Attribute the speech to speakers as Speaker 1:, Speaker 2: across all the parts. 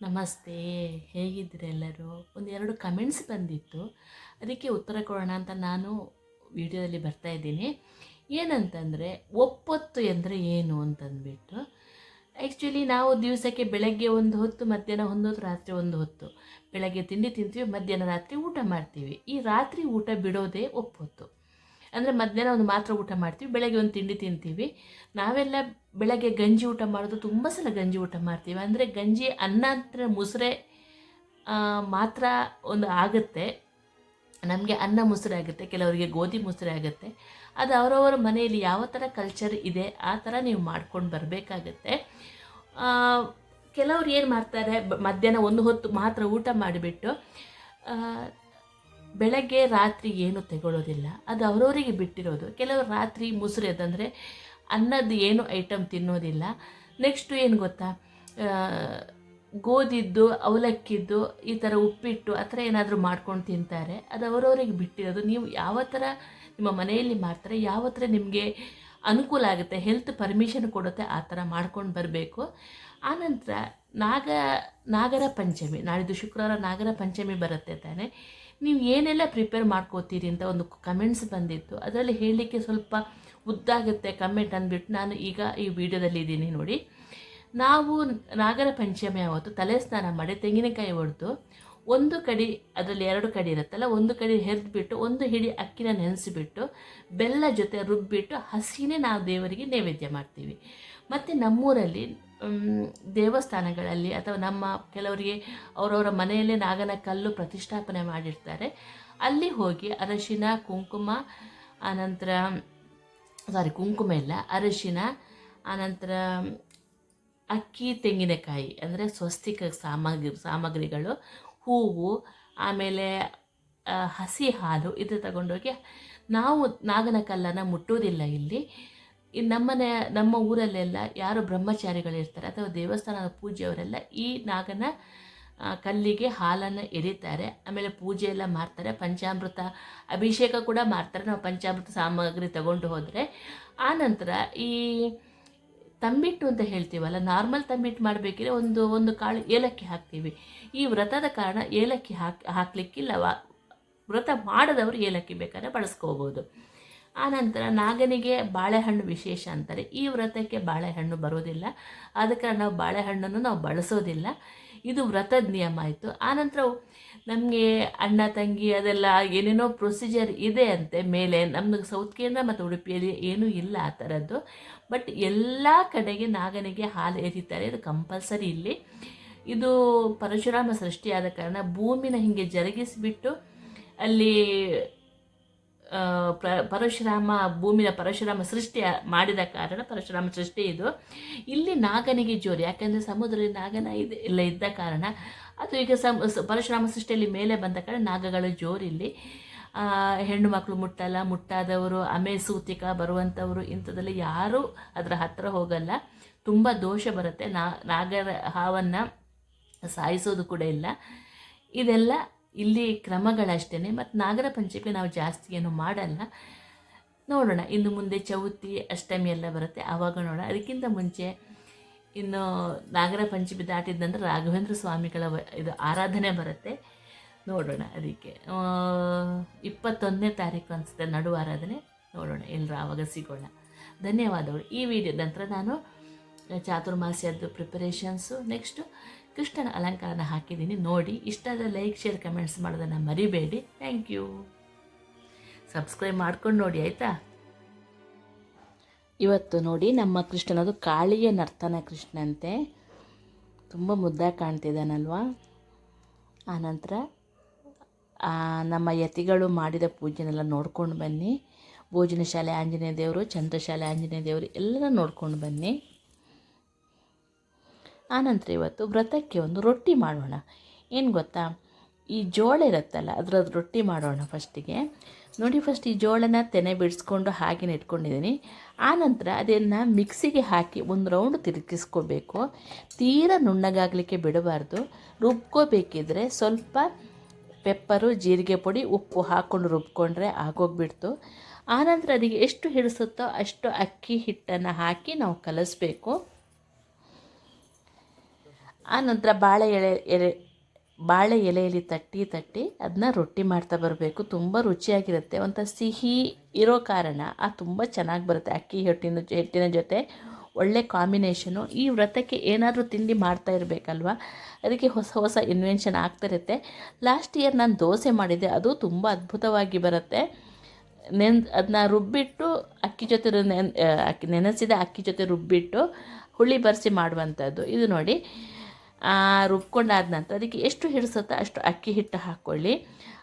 Speaker 1: ನಮಸ್ತೆ ಹೇಗಿದ್ರೆ ಎಲ್ಲರೂ? ಒಂದು ಎರಡು ಕಮೆಂಟ್ಸ್ ಬಂದಿತ್ತು. ಅದಕ್ಕೆ ಉತ್ತರ ಕೊಡೋಣ ಅಂತ ನಾನು ವಿಡಿಯೋದಲ್ಲಿ ಬರ್ತಾ ಇದ್ದೀನಿ. ಏನಂತಂದರೆ, ಒಪ್ಪೊತ್ತು ಎಂದರೆ ಏನು ಅಂತಂದ್ಬಿಟ್ಟು ಆ್ಯಕ್ಚುಲಿ ನಾವು ದಿವಸಕ್ಕೆ ಬೆಳಗ್ಗೆ ಒಂದು ಹೊತ್ತು, ಮಧ್ಯಾಹ್ನ ಒಂದು ಹೊತ್ತು ರಾತ್ರಿ ಒಂದು ಹೊತ್ತು. ಬೆಳಗ್ಗೆ ತಿಂಡಿ ತಿಂತೀವಿ, ಮಧ್ಯಾಹ್ನ ರಾತ್ರಿ ಊಟ ಮಾಡ್ತೀವಿ. ಈ ರಾತ್ರಿ ಊಟ ಬಿಡೋದೇ ಒಪ್ಪೊತ್ತು. ಅಂದರೆ ಮಧ್ಯಾಹ್ನ ಒಂದು ಮಾತ್ರ ಊಟ ಮಾಡ್ತೀವಿ, ಬೆಳಗ್ಗೆ ಒಂದು ತಿಂಡಿ ತಿಂತೀವಿ. ನಾವೆಲ್ಲ ಬೆಳಗ್ಗೆ ಗಂಜಿ ಊಟ ಮಾಡೋದು ತುಂಬ ಸಲ ಗಂಜಿ ಊಟ ಮಾಡ್ತೀವಿ. ಅಂದರೆ ಗಂಜಿ ಅನ್ನ ಅಂದರೆ ಮುಸುರೆ ಮಾತ್ರ ಒಂದು ಆಗುತ್ತೆ. ನಮಗೆ ಅನ್ನ ಮೊಸರೆ ಆಗುತ್ತೆ, ಕೆಲವರಿಗೆ ಗೋಧಿ ಮೊಸರೆ ಆಗುತ್ತೆ. ಅದು ಅವರವರ ಮನೆಯಲ್ಲಿ ಯಾವ ಥರ ಕಲ್ಚರ್ ಇದೆ, ಆ ಥರ ನೀವು ಮಾಡ್ಕೊಂಡು ಬರಬೇಕಾಗತ್ತೆ. ಕೆಲವ್ರು ಏನು ಮಾಡ್ತಾರೆ ಮಧ್ಯಾಹ್ನ ಒಂದು ಹೊತ್ತು ಮಾತ್ರ ಊಟ ಮಾಡಿಬಿಟ್ಟು ಬೆಳಗ್ಗೆ ರಾತ್ರಿ ಏನು ತಗೊಳ್ಳೋದಿಲ್ಲ ಅದು ಅವರವರಿಗೆ ಬಿಟ್ಟಿರೋದು. ಕೆಲವರು ರಾತ್ರಿ ಮುಸುರೆ, ಅದಂದರೆ ಅನ್ನದ ಏನು ಐಟಮ್ ತಿನ್ನೋದಿಲ್ಲ. ನೆಕ್ಸ್ಟು ಏನು ಗೊತ್ತಾ? ಗೋಧಿದ್ದು ಅವಲಕ್ಕಿದ್ದು, ಈ ಥರ ಉಪ್ಪಿಟ್ಟು ಆ ಥರ ಏನಾದರೂ ಮಾಡ್ಕೊಂಡು ತಿಂತಾರೆ. ಅದು ಅವರವರಿಗೆ ಬಿಟ್ಟಿರೋದು. ನೀವು ಯಾವ ಥರ ನಿಮ್ಮ ಮನೆಯಲ್ಲಿ ಮಾಡ್ತಾರೆ, ಯಾವ ಥರ ನಿಮಗೆ ಅನುಕೂಲ ಆಗುತ್ತೆ ಹೆಲ್ತ್ ಪರ್ಮಿಷನ್ ಕೊಡುತ್ತೆ, ಆ ಥರ ಮಾಡ್ಕೊಂಡು ಬರಬೇಕು. ಆನಂತರ ನಾಗ, ನಾಗರ ಪಂಚಮಿ, ನಾಳಿದ್ದು ಶುಕ್ರವಾರ ನಾಗರ ಪಂಚಮಿ ಬರುತ್ತೆ ತಾನೆ. ನೀವು ಏನೆಲ್ಲ ಪ್ರಿಪೇರ್ ಮಾಡ್ಕೋತೀರಿ ಅಂತ ಒಂದು ಕಮೆಂಟ್ಸ್ ಬಂದಿತ್ತು. ಅದರಲ್ಲಿ ಹೇಳಲಿಕ್ಕೆ ಸ್ವಲ್ಪ ಉದ್ದಾಗುತ್ತೆ ಕಮೆಂಟ್ ಅಂದ್ಬಿಟ್ಟು ನಾನು ಈಗ ಈ ವಿಡಿಯೋದಲ್ಲಿ ಇದ್ದೀನಿ ನೋಡಿ. ನಾವು ನಾಗರ ಪಂಚಮಿ ಆವತ್ತು ತಲೆ ಸ್ನಾನ ಮಾಡಿ ತೆಂಗಿನಕಾಯಿ ಹೊಡೆದು ಒಂದು ಕಡಿ, ಅದರಲ್ಲಿ ಎರಡು ಕಡಿ ಇರುತ್ತಲ್ಲ, ಒಂದು ಕಡಿ ಹೆರಿದ್ಬಿಟ್ಟು, ಒಂದು ಹಿಡಿ ಅಕ್ಕಿನ ನೆನೆಸಿಬಿಟ್ಟು, ಬೆಲ್ಲ ಜೊತೆ ರುಬ್ಬಿಟ್ಟು ಹಸಿನೇ ನಾವು ದೇವರಿಗೆ ನೈವೇದ್ಯ ಮಾಡ್ತೀವಿ. ಮತ್ತು ನಮ್ಮೂರಲ್ಲಿ ದೇವಸ್ಥಾನಗಳಲ್ಲಿ ಅಥವಾ ನಮ್ಮ ಕೆಲವರಿಗೆ ಅವರವರ ಮನೆಯಲ್ಲೇ ನಾಗನ ಕಲ್ಲು ಪ್ರತಿಷ್ಠಾಪನೆ ಮಾಡಿರ್ತಾರೆ. ಅಲ್ಲಿ ಹೋಗಿ ಅರಶಿನ, ಕುಂಕುಮ, ಆನಂತರ ಸಾರಿ, ಕುಂಕುಮ ಇಲ್ಲ, ಅರಿಶಿನ, ಆನಂತರ ಅಕ್ಕಿ, ತೆಂಗಿನಕಾಯಿ, ಅಂದರೆ ಸ್ವಸ್ತಿಕ ಸಾಮಗ್ರಿ, ಸಾಮಗ್ರಿಗಳು, ಹೂವು, ಆಮೇಲೆ ಹಸಿ ಹಾಲು ಇದು ತಗೊಂಡೋಗಿ ನಾವು ನಾಗನ ಕಲ್ಲನ್ನು ಮುಟ್ಟೋದಿಲ್ಲ ಇಲ್ಲಿ. ನಮ್ಮನೆ, ನಮ್ಮ ಊರಲ್ಲೆಲ್ಲ ಯಾರು ಬ್ರಹ್ಮಚಾರಿಗಳಿರ್ತಾರೆ ಅಥವಾ ದೇವಸ್ಥಾನದ ಪೂಜೆಯವರೆಲ್ಲ ಈ ನಾಗನ ಕಲ್ಲಿಗೆ ಹಾಲನ್ನು ಎರಿತಾರೆ, ಆಮೇಲೆ ಪೂಜೆ ಎಲ್ಲ ಮಾಡ್ತಾರೆ, ಪಂಚಾಮೃತ ಅಭಿಷೇಕ ಕೂಡ ಮಾಡ್ತಾರೆ. ನಾವು ಪಂಚಾಮೃತ ಸಾಮಗ್ರಿ ತಗೊಂಡು ಹೋದರೆ ಆನಂತರ ಈ ತಂಬಿಟ್ಟು ಅಂತ ಹೇಳ್ತೀವಲ್ಲ, ನಾರ್ಮಲ್ ತಂಬಿಟ್ಟು ಮಾಡಬೇಕಿದ್ರೆ ಒಂದು ಒಂದು ಕಾಳು ಏಲಕ್ಕಿ ಹಾಕ್ತೀವಿ. ಈ ವ್ರತದ ಕಾರಣ ಏಲಕ್ಕಿ ಹಾಕಿ ಹಾಕಲಿಕ್ಕಿಲ್ಲ ವ್ರತ ಮಾಡದವರು ಏಲಕ್ಕಿ ಬೇಕಾದ್ರೆ ಬಳಸ್ಕೋಬೋದು. ಆನಂತರ ನಾಗನಿಗೆ ಬಾಳೆಹಣ್ಣು ವಿಶೇಷ ಅಂತಾರೆ. ಈ ವ್ರತಕ್ಕೆ ಬಾಳೆಹಣ್ಣು ಬರೋದಿಲ್ಲ. ಆದ ನಾವು ಬಾಳೆಹಣ್ಣನ್ನು ನಾವು ಬಳಸೋದಿಲ್ಲ. ಇದು ವ್ರತದ ನಿಯಮ ಆಯಿತು. ಆನಂತರ ನಮಗೆ ಅಣ್ಣ, ತಂಗಿ ಅದೆಲ್ಲ ಏನೇನೋ ಪ್ರೊಸೀಜರ್ ಇದೆ ಅಂತೆ. ಮೇಲೆ ನಮ್ಗೆ ಸೌತ್ ಕೇಂದ್ರ ಮತ್ತು ಉಡುಪಿಯಲ್ಲಿ ಏನೂ ಇಲ್ಲ ಆ ಥರದ್ದು. ಬಟ್ ಎಲ್ಲ ಕಡೆಗೆ ನಾಗನಿಗೆ ಹಾಲು ಎರಿತಾರೆ ಇದು ಕಂಪಲ್ಸರಿ ಇಲ್ಲಿ. ಇದು ಪರಶುರಾಮ ಸೃಷ್ಟಿಯಾದ ಕಾರಣ ಭೂಮಿನ ಹಿಂಗೆ ಜರುಗಿಸಿಬಿಟ್ಟು ಅಲ್ಲಿ ಪರಶುರಾಮ, ಭೂಮಿನ ಪರಶುರಾಮ ಸೃಷ್ಟಿ ಮಾಡಿದ ಕಾರಣ ಪರಶುರಾಮ ಸೃಷ್ಟಿ ಇದು. ಇಲ್ಲಿ ನಾಗನಿಗೆ ಜೋರು ಯಾಕೆಂದರೆ ಸಮುದ್ರದಲ್ಲಿ ನಾಗನ ಇದೆ, ಇಲ್ಲ ಇದ್ದ ಕಾರಣ. ಅದು ಈಗ ಸಮ್ ಪರಶುರಾಮ ಸೃಷ್ಟಿಯಲ್ಲಿ ಮೇಲೆ ಬಂದ ಕಾರಣ ನಾಗಗಳು ಜೋರು ಇಲ್ಲಿ. ಹೆಣ್ಣು ಮಕ್ಕಳು ಮುಟ್ಟಲ್ಲ, ಮುಟ್ಟಾದವರು ಅಮೆ ಸೂತಿಕ ಬರುವಂಥವರು ಇಂಥದ್ದೆಲ್ಲ ಯಾರೂ ಅದರ ಹತ್ತಿರ ಹೋಗಲ್ಲ. ತುಂಬ ದೋಷ ಬರುತ್ತೆ. ನಾಗರ ಹಾವನ್ನು ಸಾಯಿಸೋದು ಕೂಡ ಇಲ್ಲ. ಇದೆಲ್ಲ ಇಲ್ಲಿ ಕ್ರಮಗಳಷ್ಟೇ ಮತ್ತು ನಾಗರ ಪಂಚಮಿ ನಾವು ಜಾಸ್ತಿ ಏನು ಮಾಡಲ್ಲ. ನೋಡೋಣ, ಇನ್ನು ಮುಂದೆ ಚೌತಿ, ಅಷ್ಟಮಿ ಎಲ್ಲ ಬರುತ್ತೆ, ಆವಾಗ ನೋಡೋಣ. ಅದಕ್ಕಿಂತ ಮುಂಚೆ ಇನ್ನು ನಾಗರ ಪಂಚಮಿ ದಾಟಿದ್ದಂದ್ರೆ ರಾಘವೇಂದ್ರ ಸ್ವಾಮಿಗಳ ಇದು ಆರಾಧನೆ ಬರುತ್ತೆ. ನೋಡೋಣ ಅದಕ್ಕೆ. ಇಪ್ಪತ್ತೊಂದನೇ ತಾರೀಕು ಅನಿಸುತ್ತೆ ನಡು ಆರಾಧನೆ. ನೋಡೋಣ ಎಲ್ಲರೂ ಆವಾಗ ಸಿಗೋಣ. ಧನ್ಯವಾದಗಳು. ಈ ವಿಡಿಯೋ ನಂತರ ನಾನು ಚಾತುರ್ಮಾಸ್ಯದ್ದು ಪ್ರಿಪರೇಷನ್ಸು ನೆಕ್ಸ್ಟು ಕೃಷ್ಣನ ಅಲಂಕಾರನ ಹಾಕಿದ್ದೀನಿ. ನೋಡಿ, ಇಷ್ಟಾದ ಲೈಕ್ ಶೇರ್ ಕಮೆಂಟ್ಸ್ ಮಾಡೋದನ್ನು ಮರಿಬೇಡಿ. ಥ್ಯಾಂಕ್ ಯು ಸಬ್ಸ್ಕ್ರೈಬ್ ಮಾಡ್ಕೊಂಡು ನೋಡಿ, ಆಯಿತಾ? ಇವತ್ತು ನೋಡಿ, ನಮ್ಮ ಕೃಷ್ಣನದು ಕಾಳಿಯ ನರ್ತನ ಕೃಷ್ಣಂತೆ ತುಂಬ ಮುದ್ದಾಗಿ ಕಾಣ್ತಿದ್ದಾನಲ್ವಾ ಆನಂತರ ನಮ್ಮ ಯತಿಗಳು ಮಾಡಿದ ಪೂಜೆನೆಲ್ಲ ನೋಡ್ಕೊಂಡು ಬನ್ನಿ. ಭೋಜನ ಶಾಲೆ ಆಂಜನೇಯ ದೇವರು ಚಂದ್ರಶಾಲೆ ಆಂಜನೇಯ ದೇವರು ಎಲ್ಲ ನೋಡ್ಕೊಂಡು ಬನ್ನಿ. ಆನಂತರ ಇವತ್ತು ವ್ರತಕ್ಕೆ ಒಂದು ರೊಟ್ಟಿ ಮಾಡೋಣ. ಏನು ಗೊತ್ತಾ? ಈ ಜೋಳ ಇರುತ್ತಲ್ಲ, ಅದರದ್ದು ರೊಟ್ಟಿ ಮಾಡೋಣ ಫಸ್ಟಿಗೆ. ನೋಡಿ ಫಸ್ಟ್ ಈ ಜೋಳನ ತೆನೆ ಬಿಡಿಸ್ಕೊಂಡು ಹಾಗೆ ಇಟ್ಕೊಂಡಿದ್ದೀನಿ. ಆನಂತರ ಅದನ್ನು ಮಿಕ್ಸಿಗೆ ಹಾಕಿ ಒಂದು ರೌಂಡ್ ತಿರುಗಿಸ್ಕೋಬೇಕು. ತೀರ ನುಣ್ಣಗಾಗಲಿಕ್ಕೆ ಬಿಡಬಾರ್ದು. ರುಬ್ಕೋಬೇಕಿದ್ರೆ ಸ್ವಲ್ಪ ಪೆಪ್ಪರು, ಜೀರಿಗೆ ಪುಡಿ, ಉಪ್ಪು ಹಾಕ್ಕೊಂಡು ರುಬ್ಕೊಂಡ್ರೆ ಆಗೋಗ್ಬಿಡ್ತು. ಆನಂತರ ಅದಕ್ಕೆ ಎಷ್ಟು ಹಿಡಿಸುತ್ತೋ ಅಷ್ಟು ಅಕ್ಕಿ ಹಿಟ್ಟನ್ನು ಹಾಕಿ ನಾವು ಕಲಿಸ್ಬೇಕು. ಆನಂತರ ಬಾಳೆ ಎಲೆ ಎಲೆ ಬಾಳೆ ಎಲೆಯಲ್ಲಿ ತಟ್ಟಿ ತಟ್ಟಿ ಅದನ್ನ ರೊಟ್ಟಿ ಮಾಡ್ತಾ ಬರಬೇಕು. ತುಂಬ ರುಚಿಯಾಗಿರುತ್ತೆ. ಒಂಥರ ಸಿಹಿ ಇರೋ ಕಾರಣ ಆ ತುಂಬ ಚೆನ್ನಾಗಿ ಬರುತ್ತೆ. ಅಕ್ಕಿ ಹಿಟ್ಟಿನ ಹಿಟ್ಟಿನ ಜೊತೆ ಒಳ್ಳೆ ಕಾಂಬಿನೇಷನು. ಈ ವ್ರತಕ್ಕೆ ಏನಾದರೂ ತಿಂಡಿ ಮಾಡ್ತಾ ಇರಬೇಕಲ್ವ? ಅದಕ್ಕೆ ಹೊಸ ಹೊಸ ಇನ್ವೆನ್ಷನ್ ಆಗ್ತಿರುತ್ತೆ ಲಾಸ್ಟ್ ಇಯರ್ ನಾನು ದೋಸೆ ಮಾಡಿದ್ದೆ. ಅದು ತುಂಬ ಅದ್ಭುತವಾಗಿ ಬರುತ್ತೆ. ನೆನ್ ಅದನ್ನ ರುಬ್ಬಿಟ್ಟು ಅಕ್ಕಿ ಜೊತೆ ನೆನ್ ಅಕ್ಕಿ ನೆನೆಸಿದ ಅಕ್ಕಿ ಜೊತೆ ರುಬ್ಬಿಟ್ಟು ಹುಳಿ ಬರೆಸಿ ಮಾಡುವಂಥದ್ದು. ಇದು ನೋಡಿ ಆ, ರುಬ್ಕೊಂಡಾದ ನಂತರ ಅದಕ್ಕೆ ಎಷ್ಟು ಹಿಡಿಸುತ್ತೆ ಅಷ್ಟು ಅಕ್ಕಿ ಹಿಟ್ಟು ಹಾಕ್ಕೊಳ್ಳಿ.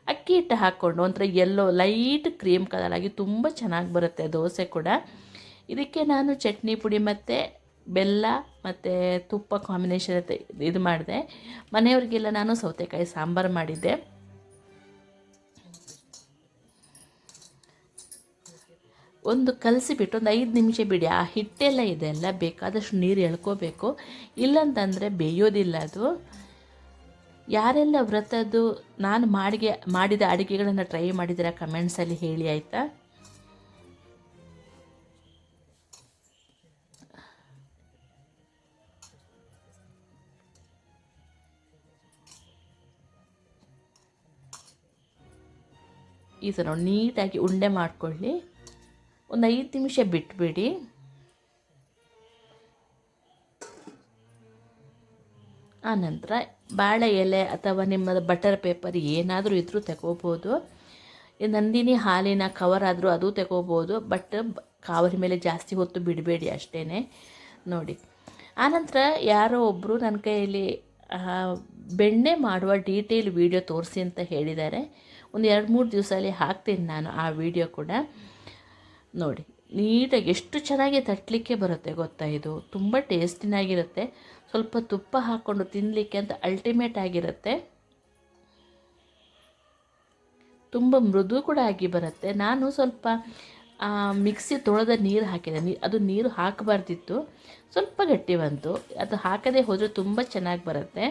Speaker 1: ಅಕ್ಕಿ ಹಿಟ್ಟು ಹಾಕ್ಕೊಂಡು ಒಂಥರ ಎಲ್ಲೋ ಲೈಟ್ ಕ್ರೀಮ್ ಕಲರ್ ಆಗಿ ತುಂಬ ಚೆನ್ನಾಗಿ ಬರುತ್ತೆ ದೋಸೆ ಕೂಡ. ಇದಕ್ಕೆ ನಾನು ಚಟ್ನಿ ಪುಡಿ ಮತ್ತು ಬೆಲ್ಲ ಮತ್ತು ತುಪ್ಪ ಕಾಂಬಿನೇಷನ್ ಇದು ಮಾಡಿದೆ. ಮನೆಯವ್ರಿಗೆಲ್ಲ ನಾನು ಸೌತೆಕಾಯಿ ಸಾಂಬಾರು ಮಾಡಿದ್ದೆ. ಒಂದು ಕಲಸಿಬಿಟ್ಟು ಒಂದು ಐದು ನಿಮಿಷ ಬಿಡಿ. ಆ ಹಿಟ್ಟೆಲ್ಲ ಇದೆ ಅಲ್ಲ, ಬೇಕಾದಷ್ಟು ನೀರು ಎಳ್ಕೋಬೇಕು. ಇಲ್ಲಂತಂದರೆ ಬೇಯೋದಿಲ್ಲ ಅದು. ಯಾರೆಲ್ಲ ವ್ರತದ್ದು ನಾನು ಮಾಡಿಗೆ, ಮಾಡಿದ ಅಡುಗೆಗಳನ್ನು ಟ್ರೈ ಮಾಡಿದರೆ ಕಮೆಂಟ್ಸಲ್ಲಿ ಹೇಳಿ, ಆಯಿತಾ? ಈ ಥರ ನೀಟಾಗಿ ಉಂಡೆ ಮಾಡ್ಕೊಳ್ಳಿ. ಒಂದು ಐದು ನಿಮಿಷ ಬಿಟ್ಬಿಡಿ. ಆನಂತರ ಬಾಳೆ ಎಲೆ ಅಥವಾ ನಿಮ್ಮ ಬಟರ್ ಪೇಪರ್ ಏನಾದರೂ ಇದ್ದರೂ ತಗೋಬೋದು. ನಂದಿನಿ ಹಾಲಿನ ಕವರ್ ಆದರೂ ಅದು ತಗೋಬೋದು ಬಟ್ ಕಾವರಿ ಮೇಲೆ ಜಾಸ್ತಿ ಹೊತ್ತು ಬಿಡಬೇಡಿ ಅಷ್ಟೇ ನೋಡಿ. ಆನಂತರ ಯಾರೋ ಒಬ್ಬರು ನನ್ನ ಕೈಯಲ್ಲಿ ಬೆಣ್ಣೆ ಮಾಡುವ ಡೀಟೇಲ್ ವೀಡಿಯೋ ತೋರಿಸಿ ಅಂತ ಹೇಳಿದ್ದಾರೆ. ಒಂದು ಎರಡು ಮೂರು ದಿವಸದಲ್ಲಿ ಹಾಕ್ತೀನಿ ನಾನು ಆ ವಿಡಿಯೋ ಕೂಡ. ನೋಡಿ, ನೀಟಾಗಿ ಎಷ್ಟು ಚೆನ್ನಾಗಿ ತಟ್ಟಲಿಕ್ಕೆ ಬರುತ್ತೆ ಗೊತ್ತಾ ಇದು? ತುಂಬ ಟೇಸ್ಟಿನಾಗಿರುತ್ತೆ. ಸ್ವಲ್ಪ ತುಪ್ಪ ಹಾಕ್ಕೊಂಡು ತಿನ್ನಲಿಕ್ಕೆ ಅಂತ ಅಲ್ಟಿಮೇಟ್ ಆಗಿರುತ್ತೆ. ತುಂಬ ಮೃದು ಕೂಡ ಆಗಿ ಬರುತ್ತೆ. ನಾನು ಸ್ವಲ್ಪ ಮಿಕ್ಸಿ ತೊಳೆದ ನೀರು ಹಾಕಿದೆ. ನೀ, ಅದು ನೀರು ಹಾಕಬಾರ್ದಿತ್ತು. ಸ್ವಲ್ಪ ಗಟ್ಟಿ ಬಂತು. ಅದು ಹಾಕದೆ ಹೋದರೆ ತುಂಬ ಚೆನ್ನಾಗಿ ಬರುತ್ತೆ.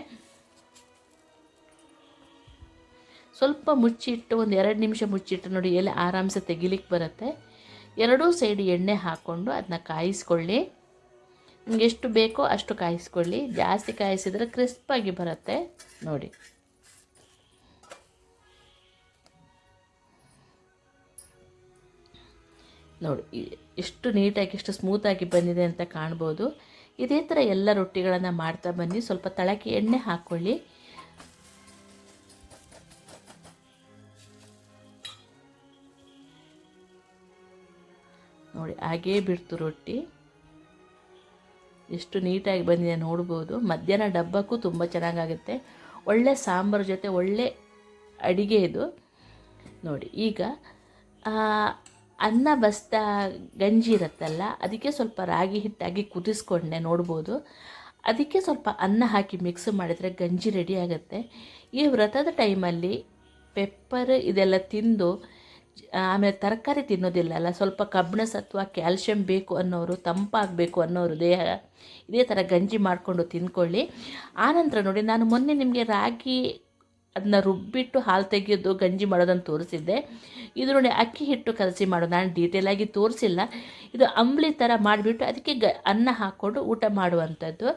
Speaker 1: ಸ್ವಲ್ಪ ಮುಚ್ಚಿಟ್ಟು, ಒಂದು ಎರಡು ನಿಮಿಷ ಮುಚ್ಚಿಟ್ಟು ನೋಡಿ, ಎಲೆ ಆರಾಮ್ಸೆ ತೆಗಿಲಿಕ್ಕೆ ಬರುತ್ತೆ. ಎರಡೂ ಸೈಡ್ ಎಣ್ಣೆ ಹಾಕ್ಕೊಂಡು ಅದನ್ನ ಕಾಯಿಸ್ಕೊಳ್ಳಿ. ನಿಮ್ಗೆ ಎಷ್ಟು ಬೇಕೋ ಅಷ್ಟು ಕಾಯಿಸ್ಕೊಳ್ಳಿ. ಜಾಸ್ತಿ ಕಾಯಿಸಿದ್ರೆ ಕ್ರಿಸ್ಪಾಗಿ ಬರುತ್ತೆ. ನೋಡಿ. ನೋಡಿ ಎಷ್ಟು ನೀಟಾಗಿ, ಎಷ್ಟು ಸ್ಮೂತಾಗಿ ಬಂದಿದೆ ಅಂತ ಕಾಣ್ಬೋದು. ಇದೇ ಥರ ಎಲ್ಲ ರೊಟ್ಟಿಗಳನ್ನು ಮಾಡ್ತಾ ಬನ್ನಿ. ಸ್ವಲ್ಪ ತಳಕ್ಕೆ ಎಣ್ಣೆ ಹಾಕ್ಕೊಳ್ಳಿ ನೋಡಿ, ಹಾಗೇ ಬಿಡ್ತು ರೊಟ್ಟಿ. ಎಷ್ಟು ನೀಟಾಗಿ ಬಂದಿದೆ ನೋಡ್ಬೋದು. ಮಧ್ಯಾಹ್ನ ಡಬ್ಬಕ್ಕೂ ತುಂಬ ಚೆನ್ನಾಗಾಗುತ್ತೆ. ಒಳ್ಳೆ ಸಾಂಬಾರು ಜೊತೆ ಒಳ್ಳೆ ಅಡಿಗೆ ಇದು. ನೋಡಿ, ಈಗ ಅನ್ನ ಬಸ್ತಾ ಗಂಜಿ ಇರುತ್ತಲ್ಲ, ಅದಕ್ಕೆ ಸ್ವಲ್ಪ ರಾಗಿ ಹಿಟ್ಟಾಗಿ ಕುದಿಸ್ಕೊಂಡೆ ನೋಡ್ಬೋದು. ಅದಕ್ಕೆ ಸ್ವಲ್ಪ ಅನ್ನ ಹಾಕಿ ಮಿಕ್ಸ್ ಮಾಡಿದರೆ ಗಂಜಿ ರೆಡಿ ಆಗುತ್ತೆ. ಈ ವ್ರತದ ಟೈಮಲ್ಲಿ ಪೆಪ್ಪರ್ ಇದೆಲ್ಲ ತಿಂದು ಆಮೇಲೆ ತರಕಾರಿ ತಿನ್ನೋದಿಲ್ಲಲ್ಲ, ಸ್ವಲ್ಪ ಕಬ್ಬಿಣ ಸತ್ವ, ಕ್ಯಾಲ್ಶಿಯಂ ಬೇಕು ಅನ್ನೋರು, ತಂಪಾಗಬೇಕು ಅನ್ನೋರು, ದೇಹ ಇದೇ ಥರ ಗಂಜಿ ಮಾಡಿಕೊಂಡು ತಿನ್ಕೊಳ್ಳಿ ಆನಂತರ ನೋಡಿ, ನಾನು ಮೊನ್ನೆ ನಿಮಗೆ ರಾಗಿ ಅದನ್ನ ರುಬ್ಬಿಟ್ಟು ಹಾಲು ತೆಗೆಯೋದು ಗಂಜಿ ಮಾಡೋದನ್ನು ತೋರಿಸಿದ್ದೆ. ಇದು ನೋಡಿ ಅಕ್ಕಿ ಹಿಟ್ಟು ಕಲಸಿ ಮಾಡೋದು, ನಾನು ಡೀಟೇಲಾಗಿ ತೋರಿಸಿಲ್ಲ. ಇದು ಅಂಬ್ಲಿ ಥರ ಮಾಡಿಬಿಟ್ಟು ಅದಕ್ಕೆ ಗ, ಅನ್ನ ಹಾಕ್ಕೊಂಡು ಊಟ ಮಾಡುವಂಥದ್ದು.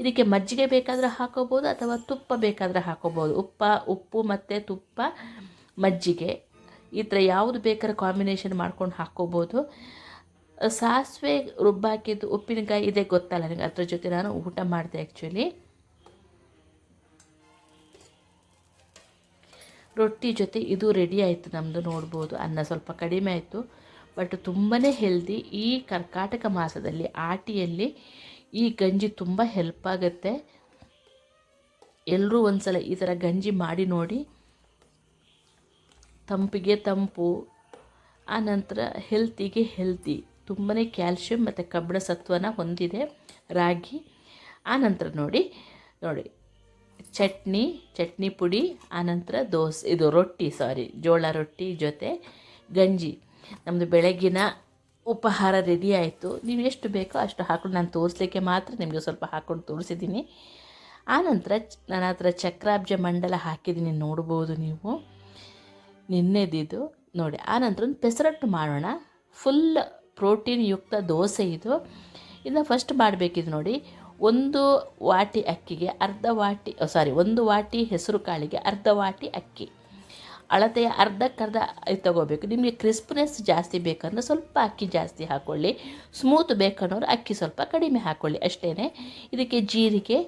Speaker 1: ಇದಕ್ಕೆ ಮಜ್ಜಿಗೆ ಬೇಕಾದರೆ ಹಾಕೋಬೋದು ಅಥವಾ ತುಪ್ಪ ಬೇಕಾದರೆ ಹಾಕೋಬೋದು. ಉಪ್ಪ, ಉಪ್ಪು ಮತ್ತು ತುಪ್ಪ, ಮಜ್ಜಿಗೆ. ಈ ಥರ ಯಾವುದು ಬೇಕಾದ್ರೆ ಕಾಂಬಿನೇಷನ್ ಮಾಡ್ಕೊಂಡು ಹಾಕ್ಕೋಬೋದು. ಸಾಸಿವೆ ರುಬ್ಬಾಕಿದ್ದು ಉಪ್ಪಿನಕಾಯಿ ಇದೆ ಗೊತ್ತಲ್ಲ ನನಗೆ ಅದ್ರ ಜೊತೆ ನಾನು ಊಟ ಮಾಡಿದೆ ಆ್ಯಕ್ಚುಲಿ ರೊಟ್ಟಿ ಜೊತೆ ಇದು ರೆಡಿ ಆಯಿತು ನಮ್ಮದು ನೋಡ್ಬೋದು. ಅನ್ನ ಸ್ವಲ್ಪ ಕಡಿಮೆ ಆಯಿತು. ಬಟ್ ತುಂಬಾ ಹೆಲ್ದಿ ಈ ಕರ್ಕಾಟಕ ಮಾಸದಲ್ಲಿ ಆಟಿಯಲ್ಲಿ ಈ ಗಂಜಿ ತುಂಬ ಹೆಲ್ಪ್ ಆಗುತ್ತೆ. ಎಲ್ಲರೂ ಒಂದ್ಸಲ ಈ ಥರ ಗಂಜಿ ಮಾಡಿ ನೋಡಿ. ತಂಪಿಗೆ ತಂಪು, ಆನಂತರ ಹೆಲ್ತಿಗೆ ಹೆಲ್ತಿ. ತುಂಬಾ ಕ್ಯಾಲ್ಶಿಯಂ ಮತ್ತು ಕಬ್ಬಿಣ ಸತ್ವನ ಹೊಂದಿದೆ ರಾಗಿ. ಆನಂತರ ನೋಡಿ ನೋಡಿ. ಚಟ್ನಿ ಚಟ್ನಿ ಪುಡಿ, ಆನಂತರ ದೋಸೆ. ಇದು ರೊಟ್ಟಿ ಸಾರಿ ಜೋಳ ರೊಟ್ಟಿ ಜೊತೆ ಗಂಜಿ. ನಮ್ಮದು ಬೆಳಗಿನ ಉಪಹಾರ ರೆಡಿ ಆಯಿತು. ನೀವು ಎಷ್ಟು ಬೇಕೋ ಅಷ್ಟು ಹಾಕೊಂಡು ನಾನು ತೋರಿಸ್ಲಿಕ್ಕೆ ಮಾತ್ರ ನಿಮಗೆ ಸ್ವಲ್ಪ ಹಾಕ್ಕೊಂಡು ತೋರಿಸಿದ್ದೀನಿ. ಆನಂತರ ನನ್ನ ಹತ್ರ ಚಕ್ರಾಬ್ಜ ಮಂಡಲ ಹಾಕಿದ್ದೀನಿ. ನೋಡ್ಬೋದು ನೀವು. ನಿನ್ನೆದಿದ್ದು ನೋಡಿ. ಆನಂತರ ಒಂದು ಪೆಸರಟ್ಟು ಮಾಡೋಣ. ಫುಲ್ ಪ್ರೋಟೀನ್ ಯುಕ್ತ ದೋಸೆ ಇದು. ಇದನ್ನ ಫಸ್ಟ್ ಮಾಡಬೇಕಿದು ನೋಡಿ. ಒಂದು ವಾಟಿ ಅಕ್ಕಿಗೆ ಅರ್ಧ ವಾಟಿ ಸಾರಿ ಒಂದು ವಾಟಿ ಹೆಸರು ಕಾಳಿಗೆ ಅರ್ಧ ವಾಟಿ ಅಕ್ಕಿ. ಅಳತೆಯ ಅರ್ಧಕ್ಕರ್ಧ ತಗೋಬೇಕು. ನಿಮಗೆ ಕ್ರಿಸ್ಪ್ನೆಸ್ ಜಾಸ್ತಿ ಬೇಕಂದ್ರೆ ಸ್ವಲ್ಪ ಅಕ್ಕಿ ಜಾಸ್ತಿ ಹಾಕ್ಕೊಳ್ಳಿ ಸ್ಮೂತ್ ಬೇಕನ್ನೋರು ಅಕ್ಕಿ ಸ್ವಲ್ಪ ಕಡಿಮೆ ಹಾಕ್ಕೊಳ್ಳಿ ಅಷ್ಟೇ ಇದಕ್ಕೆ ಜೀರಿಗೆ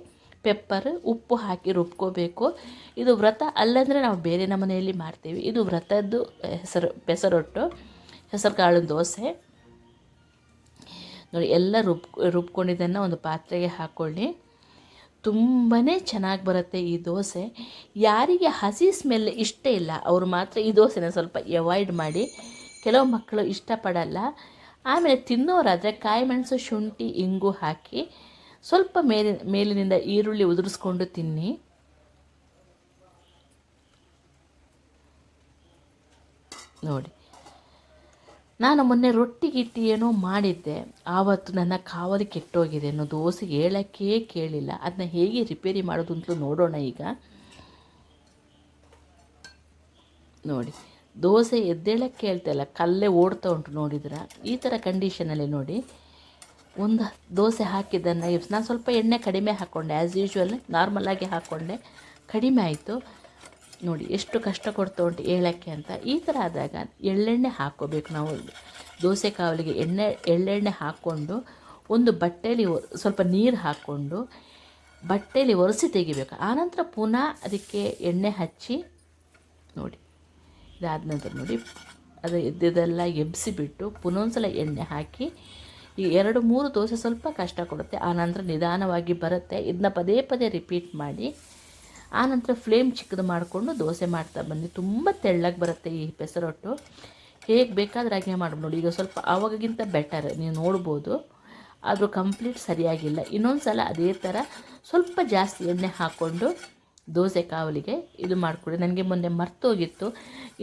Speaker 1: ಪೆಪ್ಪರ್, ಉಪ್ಪು ಹಾಕಿ ರುಬ್ಕೋಬೇಕು. ಇದು ವ್ರತ ಅಲ್ಲಂದರೆ ನಾವು ಬೇರೆ ನಮ್ಮನೆಯಲ್ಲಿ ಮಾಡ್ತೀವಿ. ಇದು ವ್ರತದ್ದು ಹೆಸರು, ಬೆಸರೊಟ್ಟು ಹೆಸರು ಕಾಳು ದೋಸೆ. ನೋಡಿ, ಎಲ್ಲ ರುಬ್, ರುಬ್ಕೊಂಡಿದ್ದನ್ನು ಒಂದು ಪಾತ್ರೆಗೆ ಹಾಕ್ಕೊಳ್ಳಿ ತುಂಬಾ ಚೆನ್ನಾಗಿ ಬರುತ್ತೆ ಈ ದೋಸೆ. ಯಾರಿಗೆ ಹಸಿ ಸ್ಮೆಲ್ ಇಷ್ಟ ಇಲ್ಲ, ಅವರು ಮಾತ್ರ ಈ ದೋಸೆನ ಸ್ವಲ್ಪ ಅವಾಯ್ಡ್ ಮಾಡಿ. ಕೆಲವು ಮಕ್ಕಳು ಇಷ್ಟಪಡಲ್ಲ. ಆಮೇಲೆ ತಿನ್ನೋರಾದರೆ ಕಾಯಿ ಮೆಣಸು ಶುಂಠಿ, ಇಂಗು ಹಾಕಿ ಸ್ವಲ್ಪ ಮೇಲೆ ಮೇಲಿನಿಂದ ಈರುಳ್ಳಿ ಉದುರಿಸ್ಕೊಂಡು ತಿನ್ನಿ. ನೋಡಿ. ನಾನು ಮೊನ್ನೆ ರೊಟ್ಟಿ ಗಿಟ್ಟಿ ಏನೋ ಮಾಡಿದ್ದೆ. ಆವತ್ತು ನನ್ನ ಕಾವಲಿ ಕೆಟ್ಟೋಗಿದೆ ಅನ್ನೋ ದೋಸೆ ಹೇಳೋಕ್ಕೇ ಕೇಳಿಲ್ಲ. ಅದನ್ನ ಹೇಗೆ ರಿಪೇರಿ ಮಾಡೋದು ಅಂತಲೂ ನೋಡೋಣ ಈಗ. ನೋಡಿ. ದೋಸೆ ಎದ್ದೇಳಕ್ಕೆ ಹೇಳ್ತಾಯಿಲ್ಲ ಕಲ್ಲೇ ಓಡ್ತಾ ಉಂಟು ನೋಡಿದ್ರೆ? ಈ ಥರ ಕಂಡೀಷನಲ್ಲಿ ನೋಡಿ. ಒಂದು ದೋಸೆ ಹಾಕಿದ್ದನ್ನು ನಾನು ಸ್ವಲ್ಪ ಎಣ್ಣೆ ಕಡಿಮೆ ಹಾಕ್ಕೊಂಡೆ ಆ್ಯಸ್ ಯೂಶ್ವಲ್ ನಾರ್ಮಲಾಗಿ ಹಾಕ್ಕೊಂಡೆ ಕಡಿಮೆ ಆಯಿತು. ನೋಡಿ, ಎಷ್ಟು ಕಷ್ಟ ಕೊಡ್ತಾ ಉಂಟು ಏಳಕ್ಕೆ ಅಂತ. ಈ ಥರ ಆದಾಗ ಎಳ್ಳೆಣ್ಣೆ ಹಾಕ್ಕೋಬೇಕು ನಾವು. ದೋಸೆ ಕಾವಲಿಗೆ ಎಣ್ಣೆ, ಎಳ್ಳೆಣ್ಣೆ ಹಾಕ್ಕೊಂಡು ಒಂದು ಬಟ್ಟೆಯಲ್ಲಿ ಸ್ವಲ್ಪ ನೀರು ಹಾಕ್ಕೊಂಡು ಬಟ್ಟೆಯಲ್ಲಿ ಒರೆಸಿ ತೆಗಿಬೇಕು. ಆನಂತರ ಪುನಃ ಅದಕ್ಕೆ ಎಣ್ಣೆ ಹಚ್ಚಿ, ನೋಡಿ ಇದಾದ ನಂತರ ನೋಡಿ, ಅದು ಎದ್ದೆಲ್ಲ ಎಬ್ಸಿಬಿಟ್ಟು ಪುನಃ ಸಲ ಎಣ್ಣೆ ಹಾಕಿ ಈ ಎರಡು ಮೂರು ದೋಸೆ ಸ್ವಲ್ಪ ಕಷ್ಟ ಕೊಡುತ್ತೆ. ಆನಂತರ ನಿಧಾನವಾಗಿ ಬರುತ್ತೆ. ಇದನ್ನ ಪದೇ ಪದೇ ರಿಪೀಟ್ ಮಾಡಿ ಆನಂತರ ಫ್ಲೇಮ್ ಚಿಕ್ಕದು ಮಾಡಿಕೊಂಡು ದೋಸೆ ಮಾಡ್ತಾ ಬನ್ನಿ. ತುಂಬ ತೆಳ್ಳಗೆ ಬರುತ್ತೆ ಈ ಪೆಸರೊಟ್ಟು ಹೇಗೆ ಬೇಕಾದ್ರೆ ಹಾಗೆ ಮಾಡ್ಬೋದು ನೋಡಿ. ಈಗ ಸ್ವಲ್ಪ ಆವಾಗಗಿಂತ ಬೆಟರ್ ನೀವು ನೋಡ್ಬೋದು. ಆದರೂ ಕಂಪ್ಲೀಟ್ ಸರಿಯಾಗಿಲ್ಲ. ಇನ್ನೊಂದು ಸಲ ಅದೇ ಥರ ಸ್ವಲ್ಪ ಜಾಸ್ತಿ ಎಣ್ಣೆ ಹಾಕ್ಕೊಂಡು ದೋಸೆ ಕಾವಲಿಗೆ ಇದು ಮಾಡಿಕೊಡಿ. ನನಗೆ ಮೊನ್ನೆ ಮರ್ತೋಗಿತ್ತು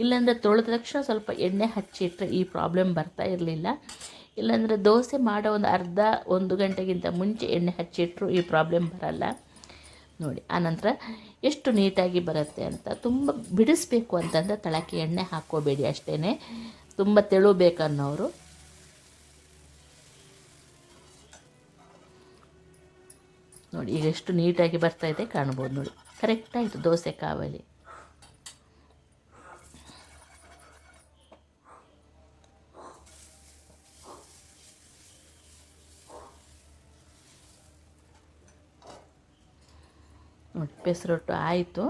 Speaker 1: ಇಲ್ಲಾಂದರೆ ತೊಳೆದ ತಕ್ಷಣ ಸ್ವಲ್ಪ ಎಣ್ಣೆ ಹಚ್ಚಿಟ್ರೆ ಈ ಪ್ರಾಬ್ಲಮ್ ಬರ್ತಾ ಇರಲಿಲ್ಲ. ಇಲ್ಲಾಂದರೆ ದೋಸೆ ಮಾಡೋ ಒಂದು ಅರ್ಧ, ಒಂದು ಗಂಟೆಗಿಂತ ಮುಂಚೆ ಎಣ್ಣೆ ಹಚ್ಚಿಟ್ರು ಈ ಪ್ರಾಬ್ಲಮ್ ಬರಲ್ಲ. ನೋಡಿ ಆನಂತರ ಎಷ್ಟು ನೀಟಾಗಿ ಬರುತ್ತೆ ಅಂತ. ತುಂಬ ಬಿಡಿಸ್ಬೇಕು ಅಂತಂದರೆ ತಳಕ್ಕೆ ಎಣ್ಣೆ ಹಾಕೋಬೇಡಿ ಅಷ್ಟೇ ತುಂಬ ತೆಳು ಬೇಕನ್ನೋರು ನೋಡಿ, ಈಗ ಎಷ್ಟು ನೀಟಾಗಿ ಬರ್ತಾ ಇದೆ ಕಾಣ್ಬೋದು ನೋಡಿ. ಕರೆಕ್ಟಾಯಿತು ದೋಸೆ ಕಾವಲಿ. ನೋಡಿ ಪೆಸರೊಟ್ಟು ಆಯಿತು.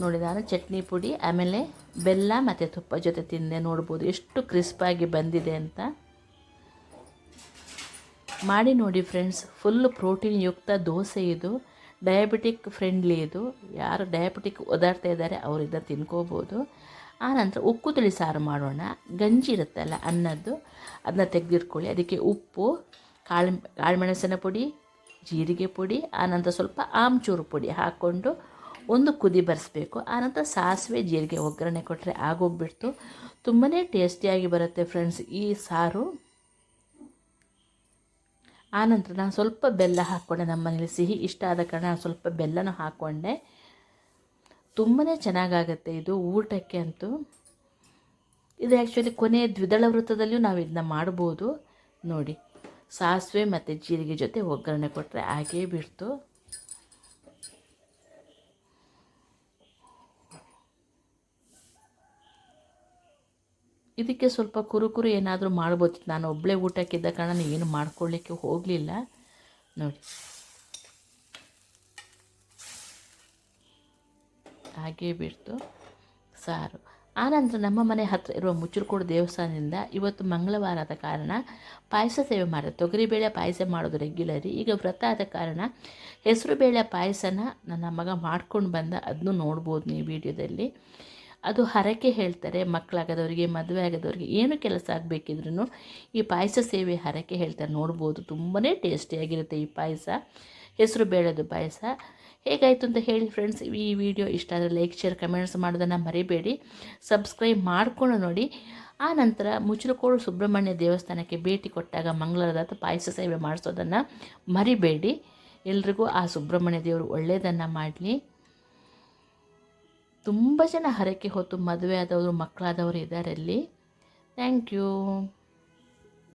Speaker 1: ನೋಡಿದಾಗ ಚಟ್ನಿ ಪುಡಿ, ಆಮೇಲೆ ಬೆಲ್ಲ ಮತ್ತು ತುಪ್ಪ ಜೊತೆ ತಿಂದೆ. ನೋಡ್ಬೋದು ಎಷ್ಟು ಕ್ರಿಸ್ಪಾಗಿ ಬಂದಿದೆ ಅಂತ. ಮಾಡಿ ನೋಡಿ ಫ್ರೆಂಡ್ಸ್ ಫುಲ್ ಪ್ರೋಟೀನ್ ಯುಕ್ತ ದೋಸೆ ಇದು. ಡಯಾಬಿಟಿಕ್ ಫ್ರೆಂಡ್ಲಿ ಇದು. ಯಾರು ಡಯಾಬಿಟಿಕ್ ಓದಾಡ್ತಾ ಇದ್ದಾರೆ ಅವರಿಂದ ತಿನ್ಕೋಬೋದು. ಆನಂತರ ಉಕ್ಕು ತಿಳಿ ಸಾರು ಮಾಡೋಣ. ಗಂಜಿ ಇರುತ್ತಲ್ಲ, ಅನ್ನದ್ದು. ಅದನ್ನ ತೆಗೆದಿಟ್ಕೊಳ್ಳಿ. ಅದಕ್ಕೆ ಉಪ್ಪು, ಕಾಳು ಕಾಳುಮೆಣಸಿನ ಪುಡಿ ಜೀರಿಗೆ ಪುಡಿ, ಆನಂತರ ಸ್ವಲ್ಪ ಆಮ್ಚೂರು ಪುಡಿ ಹಾಕ್ಕೊಂಡು ಒಂದು ಕುದಿ ಬರೆಸ್ಬೇಕು. ಆನಂತರ ಸಾಸಿವೆ ಜೀರಿಗೆ ಒಗ್ಗರಣೆ ಕೊಟ್ಟರೆ ಆಗೋಗ್ಬಿಡ್ತು. ತುಂಬಾ ಟೇಸ್ಟಿಯಾಗಿ ಬರುತ್ತೆ ಫ್ರೆಂಡ್ಸ್ ಈ ಸಾರು. ಆನಂತರ ನಾನು ಸ್ವಲ್ಪ ಬೆಲ್ಲ ಹಾಕ್ಕೊಂಡೆ, ನಮ್ಮ ಮನೇಲಿ ಸಿಹಿ ಇಷ್ಟ ಆದ ಕಾರಣ ನಾನು ಸ್ವಲ್ಪ ಬೆಲ್ಲನೂ ಹಾಕ್ಕೊಂಡೆ. ತುಂಬಾ ಚೆನ್ನಾಗಾಗತ್ತೆ ಇದು ಊಟಕ್ಕೆ ಅಂತೂ. ಇದು ಆ್ಯಕ್ಚುಲಿ ಕೊನೆಯ ದ್ವಿದಳ ವೃತ್ತದಲ್ಲಿಯೂ ನಾವು ಇದನ್ನ ಮಾಡ್ಬೋದು. ನೋಡಿ. ಸಾಸಿವೆ ಮತ್ತು ಜೀರಿಗೆ ಜೊತೆ ಒಗ್ಗರಣೆ ಕೊಟ್ಟರೆ ಹಾಗೇ ಬಿಡ್ತು. ಇದಕ್ಕೆ ಸ್ವಲ್ಪ ಕುರುಕುರು ಏನಾದರೂ ಮಾಡ್ಬೋದು. ನಾನು ಒಬ್ಬಳೇ ಊಟಕ್ಕಿದ್ದ ಕಾರಣ ಏನು ಮಾಡ್ಕೊಳ್ಳಿಕ್ಕೆ ಹೋಗಲಿಲ್ಲ. ನೋಡಿ. ಹಾಗೇ ಬಿಡ್ತು. ಸಾರು. ಆನಂತರ ನಮ್ಮ ಮನೆ ಹತ್ತಿರ ಇರುವ ಮುಚ್ಚುರ್ಕೋಡು ದೇವಸ್ಥಾನದಿಂದ ಇವತ್ತು ಮಂಗಳವಾರ ಆದ ಕಾರಣ ಪಾಯಸ ಸೇವೆ ಮಾಡಿದೆ. ತೊಗರಿಬೇಳೆ ಪಾಯಸ ಮಾಡೋದು ರೆಗ್ಯುಲರಿ ಈಗ ವ್ರತ ಆದ ಕಾರಣ ಹೆಸರುಬೇಳೆ ಪಾಯಸನ ನನ್ನ ಮಗ ಮಾಡ್ಕೊಂಡು ಬಂದ ಅದನ್ನು ನೋಡ್ಬೋದು ನೀವು ವಿಡಿಯೋದಲ್ಲಿ. ಅದು ಹರಕೆ ಹೇಳ್ತಾರೆ, ಮಕ್ಕಳಾಗದವರಿಗೆ, ಮದುವೆ ಆಗದವರಿಗೆ ಏನು ಕೆಲಸ ಆಗಬೇಕಿದ್ರೂ ಈ ಪಾಯಸ ಸೇವೆ ಹರಕೆ ಹೇಳ್ತಾರೆ. ನೋಡ್ಬೋದು ತುಂಬಾ ಟೇಸ್ಟಿಯಾಗಿರುತ್ತೆ ಈ ಪಾಯಸ. ಹೆಸರು ಬೇಳೆದು ಪಾಯಸ. ಹೇಗಾಯಿತು ಅಂತ ಹೇಳಿ ಫ್ರೆಂಡ್ಸ್ ಈ ವಿಡಿಯೋ ಇಷ್ಟ ಆದರೆ ಲೈಕ್ ಶೇರ್ ಕಮೆಂಟ್ಸ್ ಮಾಡೋದನ್ನು ಮರಿಬೇಡಿ. ಸಬ್ಸ್ಕ್ರೈಬ್ ಮಾಡಿಕೊಂಡು ನೋಡಿ. ಆ ನಂತರ ಮುಚ್ಚಲಕೋಡು ಸುಬ್ರಹ್ಮಣ್ಯ ದೇವಸ್ಥಾನಕ್ಕೆ ಭೇಟಿ ಕೊಟ್ಟಾಗ ಮಂಗಳವಾರದ ಪಾಯಸ ಸೇವೆ ಮಾಡಿಸೋದನ್ನು ಮರಿಬೇಡಿ. ಎಲ್ರಿಗೂ ಆ ಸುಬ್ರಹ್ಮಣ್ಯ ದೇವರು ಒಳ್ಳೆಯದನ್ನು ಮಾಡಲಿ. ತುಂಬ ಜನ ಹರಕೆ ಹೊತ್ತು ಮದುವೆ ಆದವರು, ಮಕ್ಕಳಾದವರು ಇದ್ದಾರೆ ಅಲ್ಲಿ. Thank you